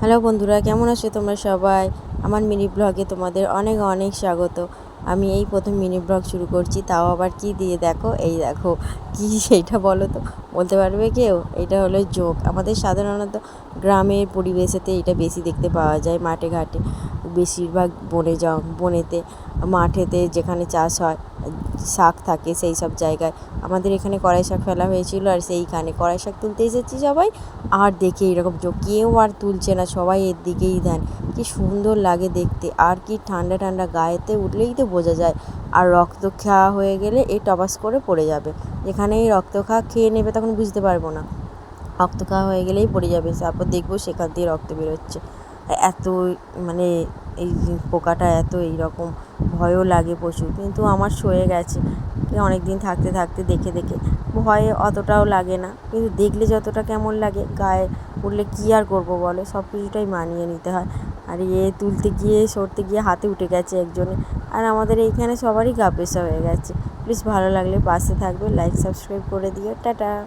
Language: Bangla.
হ্যালো বন্ধুরা, কেমন আছো তোমরা সবাই? আমার মিনি ব্লগে তোমাদের অনেক অনেক স্বাগত। আমি এই প্রথম মিনি ব্লগ শুরু করছি, তাও আবার কি দিয়ে দেখো? এই দেখো কি সেইটা বলো তো? বলতে পারবে কেউ? এটা হলো যোগ আমাদের সাধারণত গ্রামের পরিবেশেতে এটা বেশি দেখতে পাওয়া যায় মাঠে ঘাটে বেশিরভাগ বনে যাও বনেতে, মাঠেতে যেখানে চাষ হয়, শাক থাকে সেই সব জায়গায়। আমাদের এখানে কড়াই শাক ফেলা হয়েছিল আর সেইখানে কড়াই শাক তুলতে এসেছি সবাই। আর দেখে এরকম যোগ কেউ আর তুলছে না, সবাই এর দিকেই দেন কি সুন্দর লাগে দেখতে। আর কি ঠান্ডা ঠান্ডা গায়েতে উঠলেই তো বোঝা যায়। আর রক্ত খাওয়া হয়ে গেলে এই টপাস করে পড়ে যাবে। যেখানেই রক্ত খাওয়া খেয়ে নেবে তখন বুঝতে পারব না। রক্ত খাওয়া হয়ে গেলেই পড়ে যাবে, তারপর দেখব সেখান দিয়ে রক্ত বেরোচ্ছে। এত মানে এই পোকাটা এত এইরকম, ভয়ও লাগে প্রচুর। কিন্তু আমার সয়ে গেছে। অনেক দিন থাকতে থাকতে দেখে দেখে, ভয়ে অতটাও লাগে না। কিন্তু দেখলে যতটা কেমন লাগে, গায়ে উঠলে কী আর করব বলো? সব কিছুটাই মানিয়ে নিতে হয়। আর ইয়ে তুলতে গিয়ে, সরতে গিয়ে হাতে উঠে গেছে একজনে। আর আমাদের এইখানে সবারই গা পেশা হয়ে গেছে। প্লিজ ভালো লাগলে পাশে থাকবে। লাইক সাবস্ক্রাইব করে দিও। টাটা।